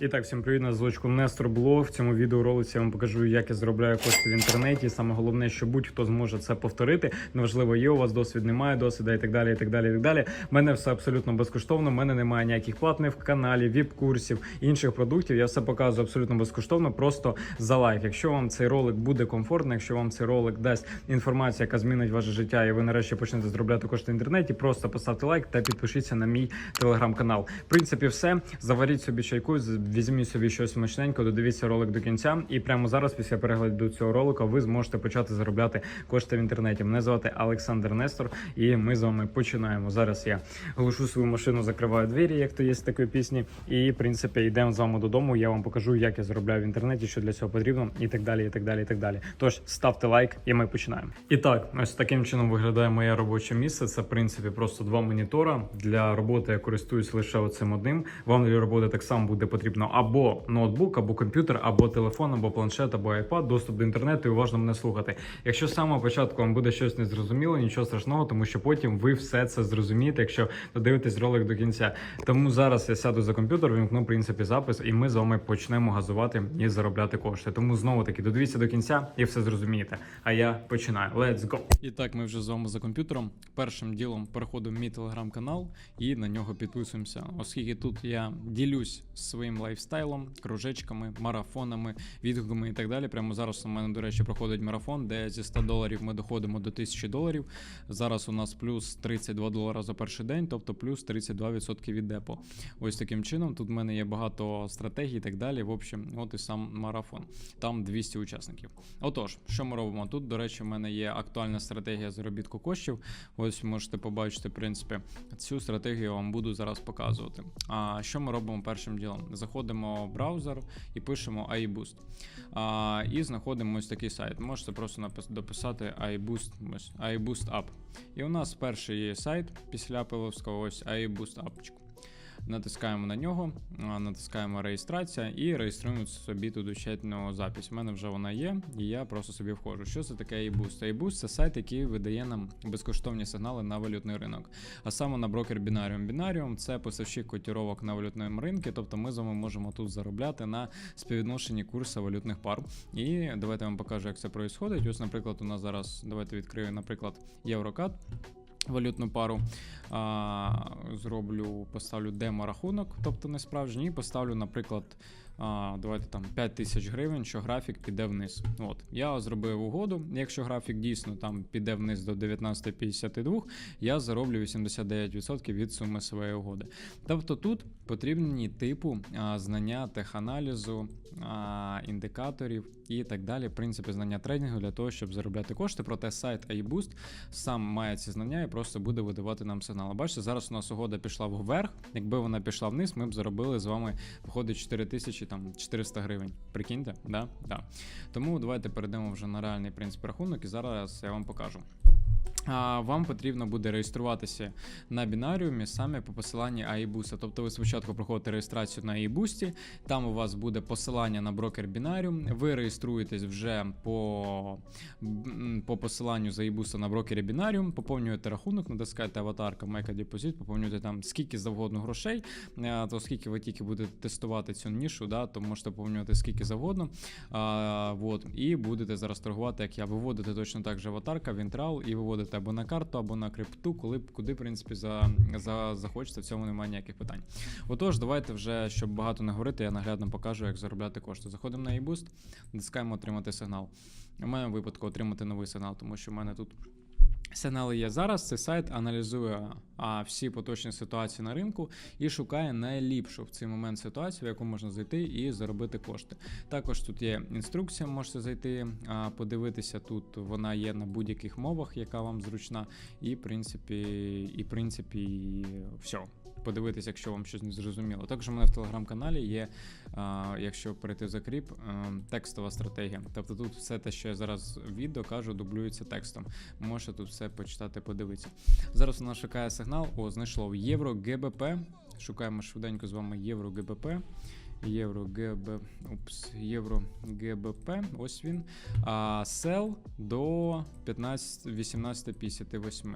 І так, всім привіт, на звучку Нестор Блог. В цьому відеоролиці я вам покажу, як я заробляю кошти в інтернеті. Саме головне, що будь-хто зможе це повторити. Неважливо, є у вас досвід, немає досвіду і так далі. І так далі. І так далі. У мене все абсолютно безкоштовно. У мене немає ніяких платних каналів, віп-курсів, інших продуктів. Я все показую абсолютно безкоштовно, просто за лайк. Якщо вам цей ролик буде комфортно, якщо вам цей ролик дасть інформацію, яка змінить ваше життя, і ви нарешті почнете заробляти кошти в інтернеті, просто поставте лайк та підпишіться на мій телеграм-канал. В принципі, все. Заваріть собі чайку, візьміть собі щось смачненько, додивіться ролик до кінця. І прямо зараз, після перегляду цього ролика, ви зможете почати заробляти кошти в інтернеті. Мене звати Олександр Нестор, і ми з вами починаємо. Зараз я глушу свою машину, закриваю двері, як то є з такої пісні. І в принципі йдемо з вами додому. Я вам покажу, як я заробляю в інтернеті, що для цього потрібно, і так далі. І так далі. І так далі. Тож ставте лайк, і ми починаємо. І так, ось таким чином виглядає моє робоче місце. Це в принципі просто два монітора. Для роботи я користуюсь лише оцим одним. Вам для роботи так само буде потрібно або ноутбук, або комп'ютер, або телефон, або планшет, або iPad, доступ до інтернету і уважно мене слухати. Якщо з самого початку вам буде щось незрозуміло, нічого страшного, тому що потім ви все це зрозумієте, якщо додивитесь ролик до кінця. Тому зараз я сяду за комп'ютер, вімкну в принципі запис, і ми з вами почнемо газувати і заробляти кошти. Тому знову таки додивіться до кінця і все зрозумієте. А я починаю. Let's go! І так, ми вже з вами за комп'ютером. Першим ділом переходимо в мій телеграм-канал і на нього підписуємося, оскільки тут я ділюсь своїм лайфстайлом, кружечками, марафонами, відгуками і так далі. Прямо зараз у мене, до речі, проходить марафон, де зі 100 доларів ми доходимо до 1000 доларів. Зараз у нас плюс 32 долара за перший день, тобто плюс 32% від депо. Ось таким чином. Тут в мене є багато стратегій і так далі. В общем, от і сам марафон. Там 200 учасників. Отож, що ми робимо? Тут, до речі, в мене є актуальна стратегія заробітку коштів. Ось можете побачити, в принципі, цю стратегію я вам буду зараз показувати. А що ми робимо першим ділом? Заходимо в браузер і пишемо iBoost. А, і знаходимо ось такий сайт. Можете просто дописати iBoost, iBoost App. І у нас перший є сайт після Пиловського, ось iBoost App. Натискаємо на нього, натискаємо реєстрація і реєструємо собі тут учетну запись. У мене вже вона є, і я просто собі входжу. Що це таке iBoost? iBoost – це сайт, який видає нам безкоштовні сигнали на валютний ринок. А саме на брокер Binarium. Binarium – це поставщик котіровок на валютному ринку, тобто ми з вами можемо тут заробляти на співвідношенні курсу валютних пар. І давайте вам покажу, як це відбувається. Ось, наприклад, у нас зараз давайте відкрию, наприклад, Єврокат. Валютну пару а, зроблю, поставлю демо-рахунок, тобто не справжній, і поставлю, наприклад, а, давайте там 5 тисяч гривень, що графік піде вниз. От я зробив угоду. Якщо графік дійсно там піде вниз до 19.52, я зароблю 89% від суми своєї угоди. Тобто тут потрібні типу а, знання теханалізу, а, індикаторів і так далі. В принципі, знання трейдингу для того, щоб заробляти кошти. Проте сайт iBoost сам має ці знання і просто буде видавати нам сигнали. Бачите, зараз у нас угода пішла вверх. Якби вона пішла вниз, ми б заробили з вами виходить 4000 там 400 гривень. Прикиньте, да? Да. Тому давайте перейдемо вже на реальний принцип рахунок, і зараз я вам покажу. Вам потрібно буде реєструватися на бінаріумі саме по посиланні iBoost. Тобто ви спочатку проходите реєстрацію на iBoost, там у вас буде посилання на брокер бінаріум. Ви реєструєтесь вже по, по посиланню за iBoost на брокері бінаріум, поповнюєте рахунок, натискаєте аватарка Mega Deposit, поповнюєте там скільки завгодно грошей, е, то скільки ви тільки будете тестувати цю нішу, да, то можете поповнювати скільки завгодно. А, вот, і будете зараз торгувати, як я виводите точно так же аватарка, Вінтрал, і виводите або на карту, або на крипту, коли куди, в принципі, за, за, захочеться. в цьому немає ніяких питань. Отож, давайте вже, щоб багато не говорити, я наглядно покажу, як заробляти кошти. Заходимо на eBoost, натискаємо отримати сигнал. У мене випадку отримати новий сигнал, тому що в мене тут Сигнали є зараз. Цей сайт аналізує а, всі поточні ситуації на ринку і шукає найліпшу в цей момент ситуацію, в яку можна зайти і заробити кошти. Також тут є інструкція, можете зайти, а, подивитися. Тут вона є на будь-яких мовах, яка вам зручна, і в принципі, і в принципі, все. Подивитись, якщо вам щось не зрозуміло. Також у мене в телеграм-каналі є, а, якщо перейти в закріп, а, текстова стратегія. Тобто тут все те, що я зараз відео кажу, дублюється текстом. Можете тут все почитати, подивитися. Зараз у нас шукає сигнал. О, знайшло євро ГБП. Шукаємо швиденько з вами євро ГБП. Євро ГБ, упс, Євро ГБП, ось він. А сел до 15, 18.58.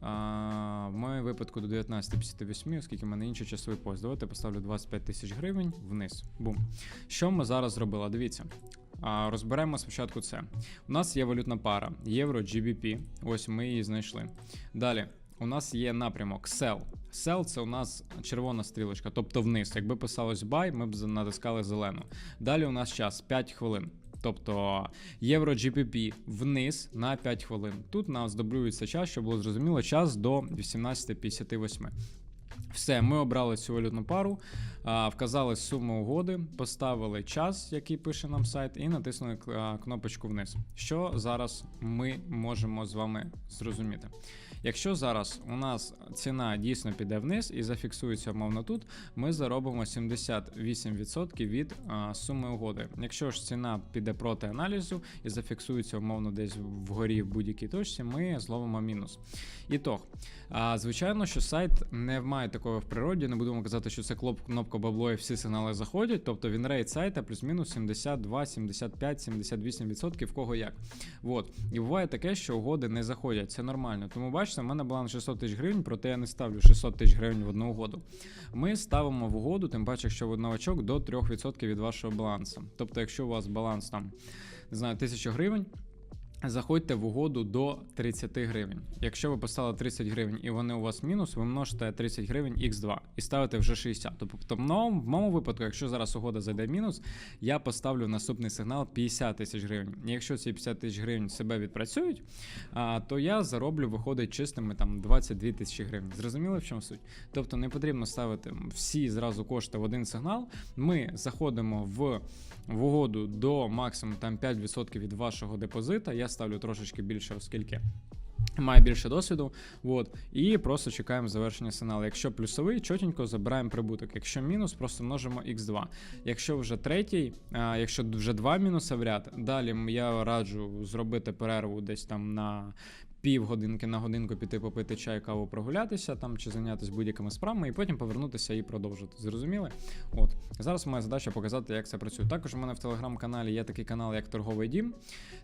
А, в моєму випадку до 19.58, оскільки в мене інший часовий пояс. Давайте поставлю 25 тисяч гривень вниз. Бум. Що ми зараз зробили? Дивіться. Розберемо спочатку це. У нас є валютна пара євро GBP. Ось ми її знайшли. Далі. У нас є напрямок Sell. Sell – це у нас червона стрілочка, тобто вниз. Якби писалось buy, ми б натискали зелену. Далі у нас час 5 хвилин. Тобто євро GPP вниз на 5 хвилин. Тут нас дублюється час, щоб було зрозуміло, час до 18.58. Все, ми обрали цю валютну пару, вказали суму угоди, поставили час, який пише нам сайт, і натиснули кнопочку вниз. Що зараз ми можемо з вами зрозуміти? Якщо зараз у нас ціна дійсно піде вниз і зафіксується умовно тут, ми заробимо 78% від а, суми угоди. Якщо ж ціна піде проти аналізу і зафіксується умовно десь вгорі в будь-якій точці, ми зловимо мінус. Ітог. А, звичайно, що сайт не має такого в природі. Не будемо казати, що це кнопка бабло і всі сигнали заходять. Тобто він рейд сайта плюс-мінус 72, 75, 78% в кого як. Вот. І буває таке, що угоди не заходять. Це нормально. Тому бачите, в мене баланс 600 тисяч гривень, проте я не ставлю 600 тисяч гривень в одну угоду. Ми ставимо в угоду, тим паче, якщо ви новачок, до 3% від вашого балансу. Тобто, якщо у вас баланс там, не знаю, 1000 гривень. Заходьте в угоду до 30 гривень. Якщо ви поставили 30 гривень і вони у вас мінус, ви множите 30 гривень x2 і ставите вже 60. Тобто, в моєму, випадку, якщо зараз угода зайде в мінус, я поставлю наступний сигнал 50 тисяч гривень. Якщо ці 50 тисяч гривень себе відпрацюють, то я зароблю, виходить чистими там 22 тисячі гривень. Зрозуміли в чому суть? Тобто не потрібно ставити всі зразу кошти в один сигнал. Ми заходимо в в угоду до максимум там 5% від вашого депозита. Я ставлю трошечки більше, оскільки. Має більше досвіду, от, і просто чекаємо завершення сигналу. Якщо плюсовий, чотенько забираємо прибуток. Якщо мінус, просто множимо x2. Якщо вже третій, а, якщо вже два мінуси в ряд, далі я раджу зробити перерву десь там на півгодинки на годинку піти попити чай, каву, прогулятися там чи зайнятися будь-якими справами, і потім повернутися і продовжити. Зрозуміли? От зараз моя задача показати, як це працює. Також у мене в телеграм-каналі є такий канал, як Торговий Дім.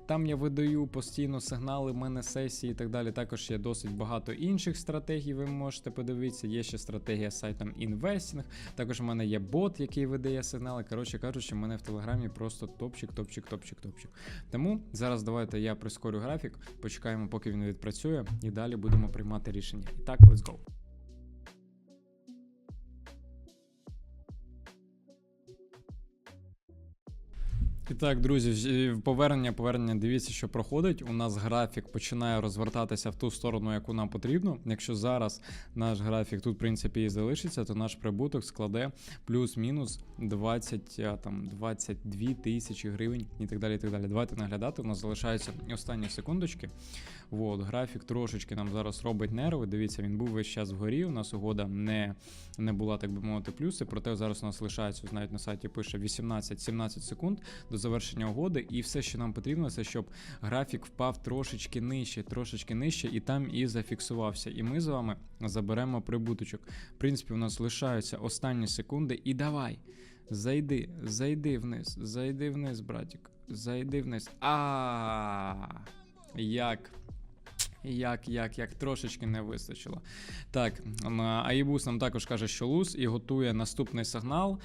Там я видаю постійно сигнали, в мене сесії і так далі. Також є досить багато інших стратегій. Ви можете подивитися. Є ще стратегія з сайтом інвестінг. Також у мене є бот, який видає сигнали. Коротше кажучи, в мене в телеграмі просто топчик, топчик, топчик, топчик. Тому зараз давайте я прискорю графік, почекаємо, поки він відпрацює, і далі будемо приймати рішення. І так, let's go. І так, друзі, повернення, повернення. Дивіться, що проходить. У нас графік починає розвертатися в ту сторону, яку нам потрібно. Якщо зараз наш графік тут, в принципі, і залишиться, то наш прибуток складе плюс-мінус 20, там, 22 тисячі гривень і так далі. і так далі. Давайте наглядати. У нас залишаються останні секундочки. От, графік трошечки нам зараз робить нерви. Дивіться, він був весь час вгорі. У нас угода не, не була, так би мовити, плюси. Проте зараз у нас лишається, навіть на сайті пише 18-17 секунд до завершення угоди. І все, що нам потрібно, це щоб графік впав трошечки нижче, трошечки нижче, і там і зафіксувався. І ми з вами заберемо прибуточок. В принципі, у нас лишаються останні секунди. І давай. Зайди, зайди вниз, зайди вниз, братік, Зайди вниз. А як? Як, як, як трошечки не вистачило. Так, Аїбус нам також каже, що луз і готує наступний сигнал.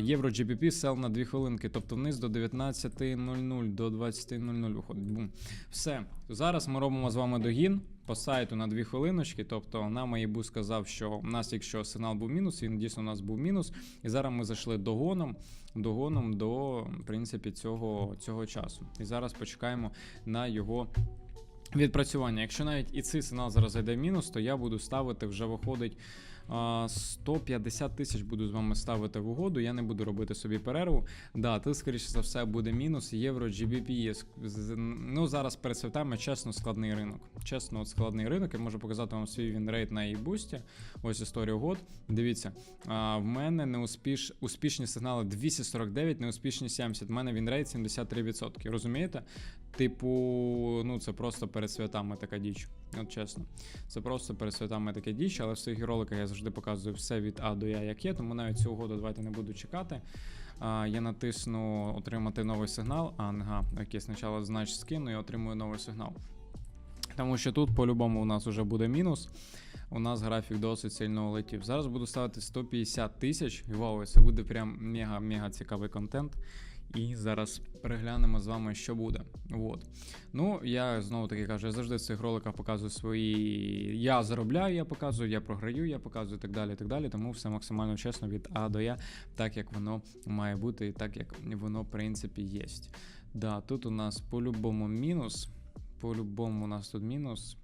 Євро GBP сел на 2 хвилинки, тобто вниз до 19.00, до 20.00 виходить. Бум. Все. Зараз ми робимо з вами догін по сайту на 2 хвилиночки. Тобто нам Аїбус сказав, що у нас, якщо сигнал був мінус, він дійсно у нас був мінус. І зараз ми зайшли догоном, догоном до в принципі, цього, цього часу. І зараз почекаємо на його відпрацювання. Якщо навіть і цей сигнал зараз зайде в мінус, то я буду ставити вже виходить. А, 150 тисяч буду з вами ставити в угоду, я не буду робити собі перерву. Да, тут, скоріше за все, буде мінус. Євро, GBP Ну, зараз перед святами, чесно, складний ринок. Чесно, от складний ринок. Я можу показати вам свій вінрейт на e-бусті. Ось історія угод. Дивіться, в мене неуспіш... успішні сигнали 249, неуспішні 70. В мене вінрейт 73%. Розумієте? Типу, ну це просто перед святами така діч. От чесно. Це просто перед святами таке діч, але в своїх роликах я завжди показую все від А до Я, як є, тому навіть цю угоду давайте не буду чекати. А, я натисну отримати новий сигнал. Ага, окей, спочатку знач скину і отримую новий сигнал. Тому що тут по-любому у нас вже буде мінус. У нас графік досить сильно улетів. Зараз буду ставити 150 тисяч. Вау, це буде прям мега-мега цікавий контент. І зараз переглянемо з вами, що буде. От. Ну, я знову таки кажу, я завжди в цих роликах показую свої. Я заробляю, я показую, я програю, я показую і так далі. і так далі. Тому все максимально чесно від А до Я, так як воно має бути, і так як воно, в принципі, є. Да, тут у нас по-любому мінус. По-любому у нас тут мінус.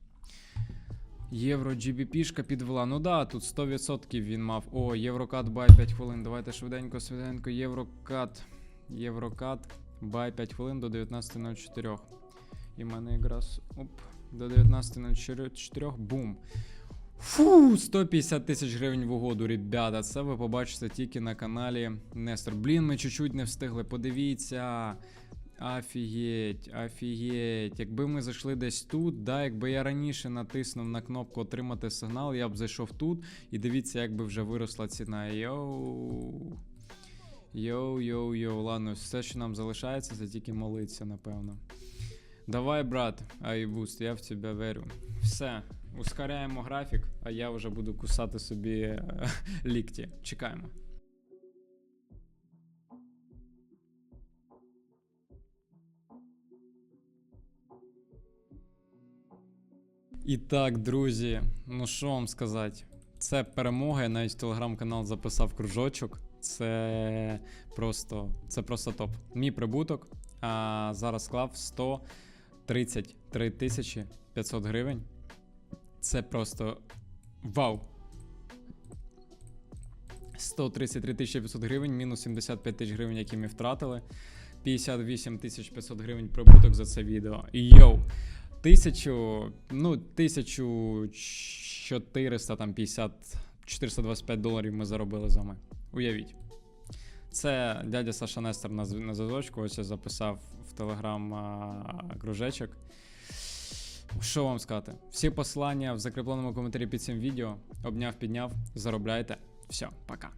Євро GBP-шка підвела. Ну да, тут 100% він мав. О, Єврокат бай 5 хвилин. Давайте швиденько, швиденько. Єврокат. Єврокат. Бай 5 хвилин до 19.04. І в мене якраз. Оп. До 19.04. Бум. Фу, 150 тисяч гривень в угоду, ребята. Це ви побачите тільки на каналі Нестор. Блін, ми чуть-чуть не встигли. Подивіться. Офігеть, офігеть. Якби ми зайшли десь тут, да, якби я раніше натиснув на кнопку отримати сигнал, я б зайшов тут. І дивіться, як би вже виросла ціна. Йоу. Йоу, йоу, йоу. Ладно, все, що нам залишається, це тільки молитися, напевно. Давай, брат, Айбуст, я в тебе вірю. Все, ускоряємо графік, а я вже буду кусати собі е, лікті. Чекаємо. І так, друзі, ну що вам сказати? Це перемога. Я навіть телеграм-канал записав кружочок. Це просто, це просто топ. Мій прибуток а, зараз склав 133 тисячі 500 гривень. Це просто вау. 133 тисячі 500 гривень, мінус 75 тисяч гривень, які ми втратили. 58 тисяч 500 гривень прибуток за це відео. Йоу! Тисячу, ну, 1400, там 50, 425 доларів ми заробили з вами. Уявіть. Це дядя Саша Нестер на, на зв'язочку. Ось я записав в телеграм кружечок. Що вам сказати? Всі посилання в закріпленому коментарі під цим відео. Обняв, підняв, заробляйте. Все, пока.